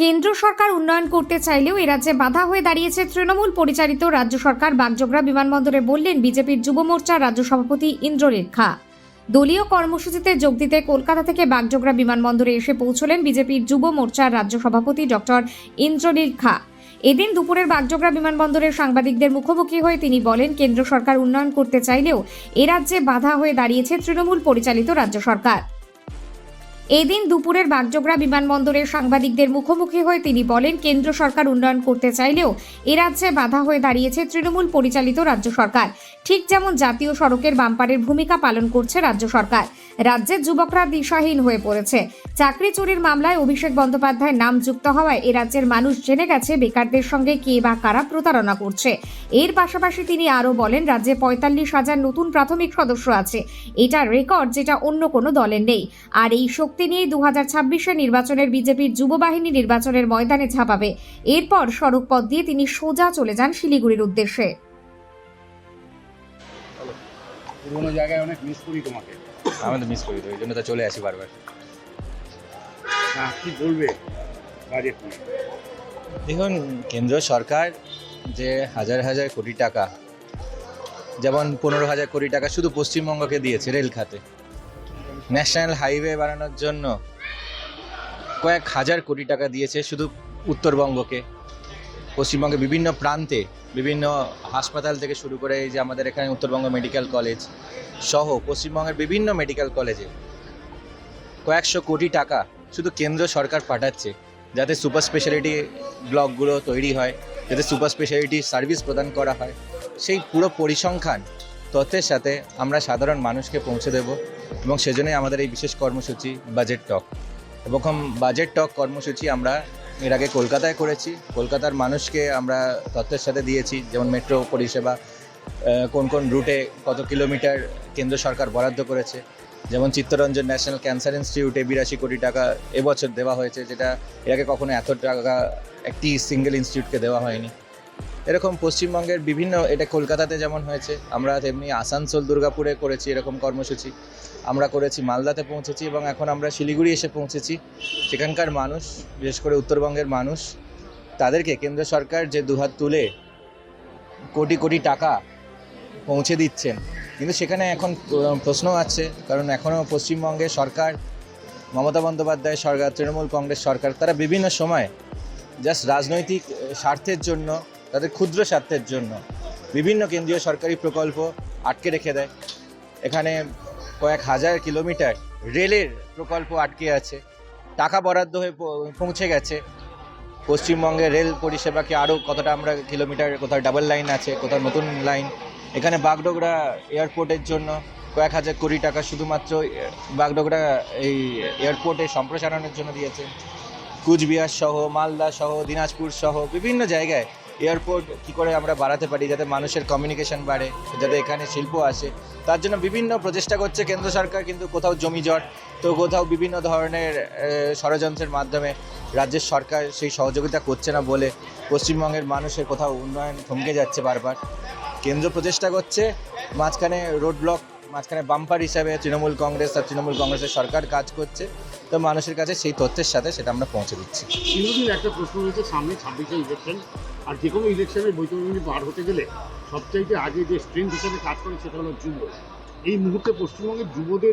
কেন্দ্র সরকার উন্নয়ন করতে চাইলেও এ রাজ্যে বাধা হয়ে দাঁড়িয়েছে তৃণমূল পরিচালিত রাজ্য সরকার। বাগডোগরা বিমানবন্দরে বললেন, বিজেপির যুব মোর্চার রাজ্য সভাপতি ইন্দ্রনীল খা দলীয় কর্মসূচিতে যোগ দিতে কলকাতা থেকে বাগডোগরা বিমানবন্দরে এসে পৌঁছলেন বিজেপির যুব মোর্চার রাজ্য সভাপতি ডক্টর ইন্দ্রনীল খা এদিন দুপুরের বাগডোগরা বিমানবন্দরের সাংবাদিকদের মুখোমুখি হয়ে তিনি বলেন, কেন্দ্র সরকার উন্নয়ন করতে চাইলেও এ রাজ্যে বাধা হয়ে দাঁড়িয়েছে তৃণমূল পরিচালিত রাজ্য সরকার। এদিন দুপুরের বাগজোগরা বিমানবন্দরের সাংবাদিকদের মুখোমুখি হয়ে তিনি বলেন, কেন্দ্র সরকার উন্নয়ন করতে চাইলেও এ রাজ্যে বাধা হয়ে দাঁড়িয়েছে তৃণমূল পরিচালিত রাজ্য সরকার। ঠিক যেমন জাতীয় সড়কের বাম্পারের ভূমিকা পালন করছে রাজ্য সরকার। রাজ্যের যুবকরা দিশাহীন হয়ে পড়েছে। চাকরি চুরির মামলায় অভিষেক বন্দ্যোপাধ্যায়ের নাম যুক্ত হওয়ায় এ রাজ্যের মানুষ জেনে গেছে বেকারদের সঙ্গে কে বা কারা প্রতারণা করছে। এর পাশাপাশি তিনি আরও বলেন, রাজ্যে পঁয়তাল্লিশ হাজার নতুন প্রাথমিক সদস্য আছে। এটা রেকর্ড যেটা অন্য কোনো দলের নেই। আর এই শক্তি নিয়েই দু হাজার ছাব্বিশে নির্বাচনের বিজেপির যুববাহিনী নির্বাচনের ময়দানে ঝাঁপাবে। এরপর সড়ক পথ দিয়ে তিনি সোজা চলে যান শিলিগুড়ির উদ্দেশ্যে। পুরোনো জায়গায় অনেক মিস করি তোমাকে। আমি তো মিস করি তো ওই জন্য তো চলে আসি বারবার। হ্যাঁ কি বলবে? বাজেট নিয়ে দেখুন কেন্দ্র সরকার যে হাজার হাজার কোটি টাকা যেমন পনেরো হাজার কোটি টাকা শুধু পশ্চিমবঙ্গকে দিয়েছে রেল খাতে। ন্যাশনাল হাইওয়ে বানানোর জন্য কয়েক হাজার কোটি টাকা দিয়েছে শুধু উত্তরবঙ্গকে। পশ্চিমবঙ্গের বিভিন্ন প্রান্তে বিভিন্ন হাসপাতাল থেকে শুরু করে এই যে আমাদের এখানে উত্তরবঙ্গ মেডিকেল কলেজ সহ পশ্চিমবঙ্গের বিভিন্ন মেডিকেল কলেজে কয়েকশো কোটি টাকা শুধু কেন্দ্র সরকার পাঠাচ্ছে যাতে সুপার স্পেশালিটি ব্লকগুলো তৈরি হয়, যাতে সুপার স্পেশালিটি সার্ভিস প্রদান করা হয়। সেই পুরো পরিসংখ্যান তথ্যের সাথে আমরা সাধারণ মানুষকে পৌঁছে দেব এবং সেজন্যই আমাদের এই বিশেষ কর্মসূচি বাজেট টক। এবং বাজেট টক কর্মসূচি আমরা এর আগে কলকাতায় করেছি। কলকাতার মানুষকে আমরা তথ্যের সাথে দিয়েছি, যেমন মেট্রো পরিষেবা কোন কোন রুটে কত কিলোমিটার কেন্দ্র সরকার বরাদ্দ করেছে। যেমন চিত্তরঞ্জন ন্যাশনাল ক্যান্সার ইনস্টিটিউটে বিরাশি কোটি টাকা এবছর দেওয়া হয়েছে, যেটা এর আগে কখনো এত টাকা একটি সিঙ্গেল ইনস্টিটিউটকে দেওয়া হয়নি। এরকম পশ্চিমবঙ্গের বিভিন্ন, এটা কলকাতাতে যেমন হয়েছে, আমরা তেমনি আসানসোল, দুর্গাপুরে করেছি এরকম কর্মসূচি। আমরা করেছি, মালদাতে পৌঁছেছি এবং এখন আমরা শিলিগুড়ি এসে পৌঁছেছি। সেখানকার মানুষ, বিশেষ করে উত্তরবঙ্গের মানুষ, তাদেরকে কেন্দ্র সরকার যে দুহাত তুলে কোটি কোটি টাকা পৌঁছে দিচ্ছেন। কিন্তু সেখানে এখন প্রশ্ন আছে, কারণ এখনও পশ্চিমবঙ্গে সরকার, মমতা বন্দ্যোপাধ্যায় সরকার, তৃণমূল কংগ্রেস সরকার, তারা বিভিন্ন সময় জাস্ট রাজনৈতিক স্বার্থের জন্য তাদের ক্ষুদ্র স্বার্থের জন্য বিভিন্ন কেন্দ্রীয় সরকারি প্রকল্প আটকে রেখে দেয়। এখানে কয়েক হাজার কিলোমিটার রেলের প্রকল্প আটকে আছে। টাকা বরাদ্দ হয়ে পৌঁছে গেছে। পশ্চিমবঙ্গের রেল পরিষেবাকে আরও কতটা আমরা কিলোমিটার, কোথাও ডাবল লাইন আছে, কোথাও নতুন লাইন। এখানে বাগডোগরা এয়ারপোর্টের জন্য কয়েক হাজার কোটি টাকা শুধুমাত্র বাগডোগরা এই এয়ারপোর্টে সম্প্রসারণের জন্য দিয়েছে। কুচবিহার সহ, মালদা সহ, দিনাজপুর সহ বিভিন্ন জায়গায় এয়ারপোর্ট কী করে আমরা বাড়াতে পারি যাতে মানুষের কমিউনিকেশন বাড়ে, যাতে এখানে শিল্প আসে। তার জন্য বিভিন্ন প্রচেষ্টা করছে কেন্দ্র সরকার, কিন্তু কোথাও জমি জট, তো কোথাও বিভিন্ন ধরনের ষড়যন্ত্রের মাধ্যমে রাজ্যের সরকার সেই সহযোগিতা করছে না বলে পশ্চিমবঙ্গের মানুষের কোথাও উন্নয়ন থমকে যাচ্ছে বারবার। কেন্দ্র প্রচেষ্টা করছে, মাঝখানে রোড ব্লক মাঝখানে বাম্পার হিসাবে তৃণমূল কংগ্রেস আর তৃণমূল কংগ্রেসের সরকার কাজ করছে, তো মানুষের কাছে সেই তথ্যের সাথে সেটা আমরা পৌঁছে দিচ্ছি। একটা প্রশ্ন রয়েছে, সামনে ছাব্বিশে ইলেকশন আর যে কোনো ইলেকশনের বৈতরণী পার হতে গেলে সবচাইতে আগে যে স্ট্রেংথ হিসাবে কাজ করে সেটা হলো যুব। এই মুহূর্তে পশ্চিমবঙ্গের যুবদের